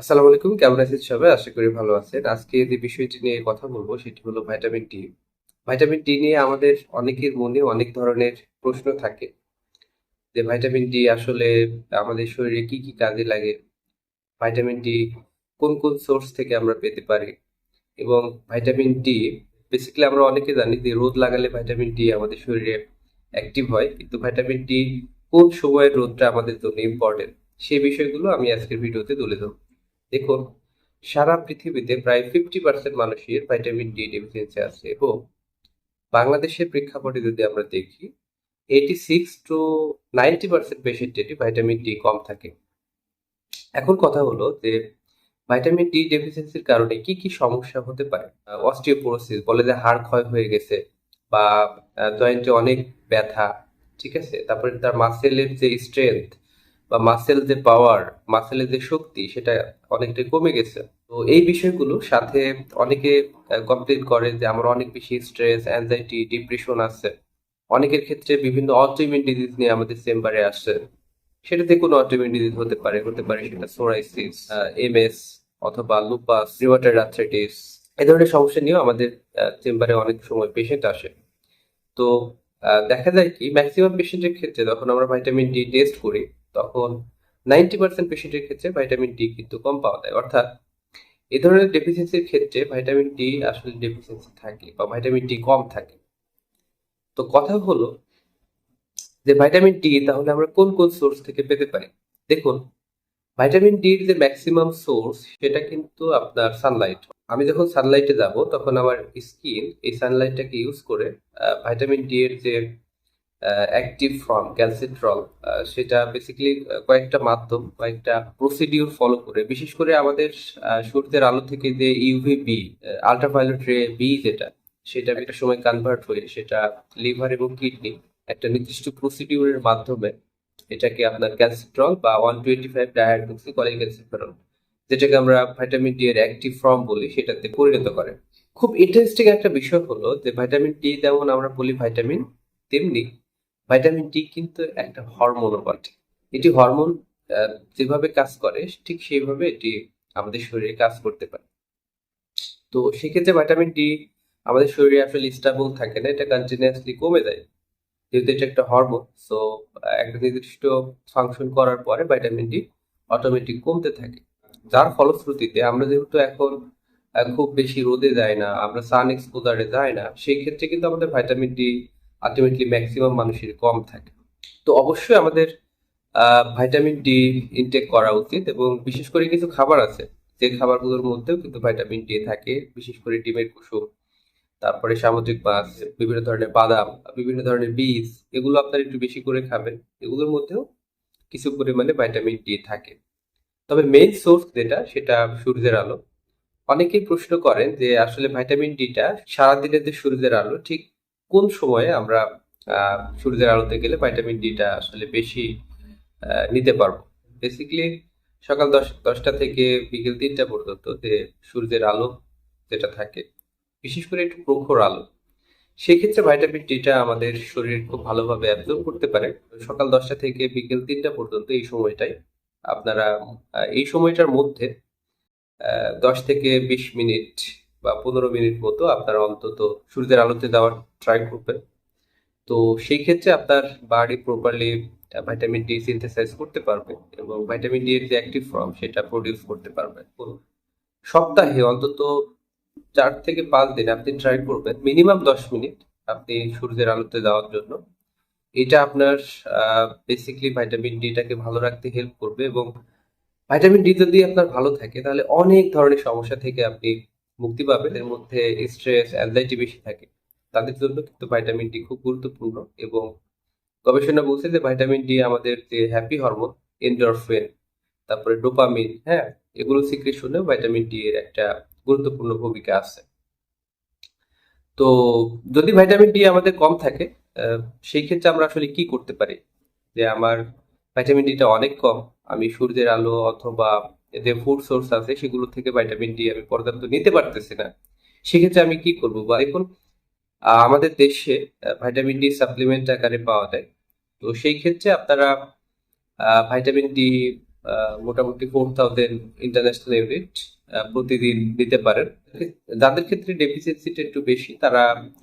আসসালামু আলাইকুম, কেমন আছেন সবাই? আশা করি ভালো আছেন। আজকে যে বিষয়টি নিয়ে কথা বলব সেটি হলো ভাইটামিন ডি ভাইটামিন ডি নিয়ে আমাদের অনেকের মনে অনেক ধরনের প্রশ্ন থাকে যে ভাইটামিন ডি আসলে আমাদের শরীরে কি কি কাজে লাগে? ভাইটামিন ডি কোন কোন সোর্স থেকে আমরা পেতে পারি? এবং ভাইটামিন ডি বেসিক্যালি আমরা অনেকে জানি যে রোদ লাগালে ভাইটামিন ডি আমাদের শরীরে অ্যাক্টিভ হয়, কিন্তু ভাইটামিন ডি কোন সময়ের রোদটা আমাদের জন্য ইম্পর্টেন্ট সেই বিষয়গুলো আমি আজকের ভিডিওতে তুলে ধরবো। দেখুন, সারা পৃথিবীতে প্রায় ফিফটি পার্সেন্ট মানুষের ভাইটামিন ডি ডেফিসিয়েন্সি আছে এবং বাংলাদেশের প্রেক্ষাপটে যদি আমরা দেখি eighty six to ninety percent পেশেন্টেরই vitamin D কম থাকে। এখন কথা হলো যে ভাইটামিন ডি ডেফিসিয়েন্সির কারণে কি কি সমস্যা হতে পারে? অস্টিওপোরোসিস বলে যে হাড় ক্ষয় হয়ে গেছে বা জয়েন্টে অনেক ব্যথা, ঠিক আছে? তারপরে তার মাসেলের যে স্ট্রেংথ বা মাসেল যে পাওয়ার মাসেলের যে শক্তি, সেটা অনেকটাই কমে গেছে। তো এই বিষয়গুলো সাথে অনেকে কমপ্লেন করে যে আমার অনেক বেশি স্ট্রেস অ্যাংজাইটি ডিপ্রেশন আছে। অনেকের ক্ষেত্রে বিভিন্ন অটোইমিউন ডিজিজ নিয়ে আমাদের চেম্বারে আসে সেটাতে কোনো অটোইমিউন ডিজিজ হতে পারে হতে পারে সেটা সোরাইসিস এমএস অথবা লুপাস রিওয়াটার আর্থ্রাইটিস এই ধরনের সমস্যা নিয়েও আমাদের চেম্বারে অনেক সময় পেশেন্ট আসে। তো দেখা যায় কি ম্যাক্সিমাম পেশেন্টের ক্ষেত্রে যখন আমরা ভাইটামিন ডি টেস্ট করি তখন নাইনটি পার্সেন্ট পেশেন্টের ক্ষেত্রে ভাইটামিন ডি কিন্তু কম পাওয়া যায়। অর্থাৎ এ ধরনের ডেফিসিয়েন্সির ক্ষেত্রে ভাইটামিন ডি আসলে ডেফিসিয়েন্সি থাকে বা ভাইটামিন ডি কম থাকে। তো কথা হলো যে ভাইটামিন ডি তাহলে আমরা কোন কোন সোর্স থেকে পেতে পারি? দেখুন ভাইটামিন ডির যে ম্যাক্সিমাম সোর্স সেটা কিন্তু আপনার সানলাইট আমি যখন সানলাইটে যাব তখন আমার স্কিন এই সানলাইটটাকে ইউজ করে ভাইটামিন ডি এর যে অ্যাক্টিভ ফর্ম ক্যালসিট্রল সেটা বেসিক্যালি কয়েকটা মাধ্যম, কয়েকটা প্রসিডিউর ফলো করে। বিশেষ করে আমাদের সূর্যের আলো থেকে যে UV B ultraviolet ray B যেটা, সেটা একটা সময় কনভার্ট হয়ে সেটা লিভার এবং কিডনি একটা নির্দিষ্ট প্রসিডিউরের মাধ্যমে এটাকে আপনার ক্যালসিট্রল বা one twenty five dihydroxy cholecalciferol যেটাকে আমরা ভাইটামিন ডি এর অ্যাক্টিভ ফর্ম বলি, সেটাতে পরিণত করে। খুব ইন্টারেস্টিং একটা বিষয় হলো যে ভাইটামিন ডি যেমন আমরা বলি ভাইটামিন তেমনি ভাইটামিন ডি কিন্তু একটা হরমোনও বটে। এটি হরমোন যেভাবে কাজ করে, ঠিক সেইভাবে এটি আমাদের শরীরে কাজ করতে পারে। তো সেক্ষেত্রে ভাইটামিন ডি আমাদের শরীরে আসলে স্টেবল থাকে না, এটা কন্টিনিউয়াসলি কমে যায়। যেহেতু এটা একটা হরমোন সো একটা নির্দিষ্ট ফাংশন করার পরে ভাইটামিন ডি অটোমেটিক কমতে থাকে। যার ফলশ্রুতিতে আমরা যেহেতু এখন খুব বেশি রোদে যায় না, আমরা সান এক্সপোজারে যাই না, সেই ক্ষেত্রে কিন্তু আমাদের ভাইটামিন ডি আলটিমেটলি ম্যাক্সিমাম মানুষের কম থাকে। তো অবশ্যই আমাদের ভাইটামিন ডি ইনটেক করা উচিত এবং বিশেষ করে কিছু খাবার আছে, যে খাবারগুলোর মধ্যেও কিন্তু ভাইটামিন ডি থাকে, বিশেষ করে ডিমের কুসুম, তারপরে সামুদ্রিক মাছ, বিভিন্ন ধরনের বাদাম, বিভিন্ন ধরনের বীজ, এগুলো আপনার একটু বেশি করে খাবেন, এগুলোর মধ্যেও কিছু পরিমাণে ভাইটামিন ডি থাকে। তবে মেইন সোর্স যেটা, সেটা সূর্যের আলো। অনেকেই প্রশ্ন করেন যে আসলে ভাইটামিন ডিটা সারাদিনের যে সূর্যের আলো, ঠিক কোন সময়ে আমরা সূর্যের আলোতে গেলে ভাইটামিন ডিটা আসলে বেশি নিতে পারব? বেসিক্যালি সকাল দশ, দশটা থেকে বিকেল তিনটা পর্যন্ত যে সূর্যের আলো যেটা থাকে, বিশেষ করে একটু প্রখর আলো, সেক্ষেত্রে ভাইটামিন ডিটা আমাদের শরীর খুব ভালোভাবে অ্যাবজর্ব করতে পারে। সকাল দশটা থেকে বিকেল তিনটা পর্যন্ত এই সময়টাই আপনারা এই সময়টার মধ্যে দশ থেকে বিশ মিনিট বা পনেরো মিনিট মতো আপনারা অন্তত সূর্যের আলোতে দেওয়ার ট্রাই করবেন। তো সেই ক্ষেত্রে আপনার বাড়ি প্রপারলি ভাইটামিন ডি সিনথেসাইজ করতে পারবে এবং ভাইটামিন ডি এর যে অ্যাক্টিভ ফর্ম সেটা প্রডিউস করতে পারবে। সপ্তাহে অন্তত চার থেকে পাঁচ দিন আপনি ট্রাই করবেন মিনিমাম দশ মিনিট আপনি সূর্যের আলোতে দেওয়ার জন্য। এটা আপনার বেসিকলি ভাইটামিন ডিটাকে ভালো রাখতে হেল্প করবে এবং ভাইটামিন ডি যদি আপনার ভালো থাকে তাহলে অনেক ধরনের সমস্যা থেকে আপনি মুক্তি পাবেন এর মধ্যে স্ট্রেস অ্যাংজাইটি বেশি থাকে। তাদের জন্য কিন্তু ভাইটামিন ডি খুব গুরুত্বপূর্ণ এবং গবেষণা বলছে যে ভাইটামিন ডি আমাদের যে হ্যাপি হরমোন এন্ডরফিন তারপরে ডোপামিন হ্যাঁ? এগুলো সিক্রেশনেও ভাইটামিন ডি এর একটা গুরুত্বপূর্ণ ভূমিকা আছে। তো যদি ভাইটামিন ডি আমাদের কম থাকে সেই ক্ষেত্রে আমরা আসলে কি করতে পারি? যে আমার ভাইটামিন ডিটা অনেক কম, আমি সূর্যের আলো অথবা যে ফুড সোর্স আছে, সেগুলো থেকে ভাইটামিন ডি আমি পর্যাপ্ত নিতে পারতেছি না। সেক্ষেত্রে আমি কি করব? বা এখন আমাদের দেশে ভাইটামিন ডি সাপ্লিমেন্ট আকারে পাওয়া যায়। তো সেই ক্ষেত্রে আপনারা ভাইটামিন ডি মোটামুটি ফোর থাউজেন্ড ইন্টারন্যাশনাল ইউনিট প্রতিদিন নিতে পারেন। যাদের ক্ষেত্রে ডেফিসিয়েন্সিটা একটু বেশি, তারা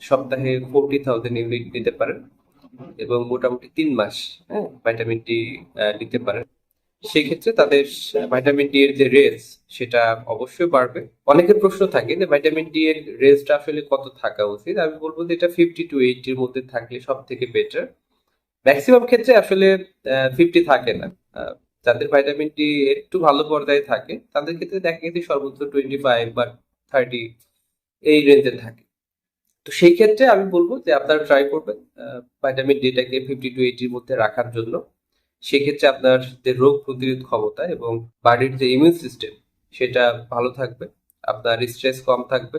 সপ্তাহে ফোরটি থাউজেন্ড ইউনিট নিতে পারেন এবং মোটামুটি তিন মাস হ্যাঁ ভাইটামিন ডি নিতে পারেন। সেক্ষেত্রে তাদের ভাইটামিন ডি এর যে রেঞ্জ সেটা অবশ্যই বাড়বে। অনেকের প্রশ্ন থাকে যে ভাইটামিন ডি এর রেঞ্জটা আসলে কত থাকা উচিত? আমি বলব যে এটা ফিফটি টু এইটির মধ্যে থাকলে সব থেকে বেটার ম্যাক্সিমাম ক্ষেত্রে আসলে ফিফটি থাকে না। যাদের ভাইটামিন ডি একটু ভালো পর্যায়ে থাকে, তাদের ক্ষেত্রে দেখা গেছে সর্বোচ্চ টোয়েন্টি ফাইভ বা থার্টি এই রেঞ্জে থাকে। তো সেই ক্ষেত্রে আমি বলব যে আপনারা ট্রাই করবেন ভাইটামিন ডিটাকে ফিফটি টু এইটির মধ্যে রাখার জন্য। সেক্ষেত্রে আপনার যে রোগ প্রতিরোধ ক্ষমতা এবং বাড়ির যে ইমিউন সিস্টেম সেটা ভালো থাকবে, আপনার স্ট্রেস কম থাকবে,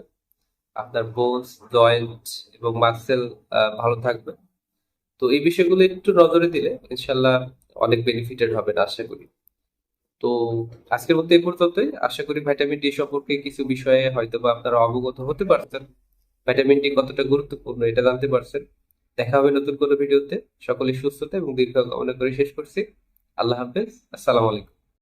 আপনার বোনস জয়েন্ট এবং মাসেল ভালো থাকবে। তো এই বিষয়গুলো একটু নজরে দিলে ইনশাল্লাহ অনেক বেনিফিটেড হবে আশা করি। তো আজকের মধ্যে এই পর্যন্তই। আশা করি ভাইটামিন ডি সম্পর্কে কিছু বিষয়ে হয়তো বা আপনারা অবগত হতে পারছেন। ভাইটামিন ডি কতটা গুরুত্বপূর্ণ এটা জানতে পারছেন। দেখা হবে নতুন কোনো ভিডিওতে। সকলে সুস্থতা এবং দীর্ঘ কামনা করে শেষ করছি। আল্লাহ হাফেজ। আসসালামু আলাইকুম।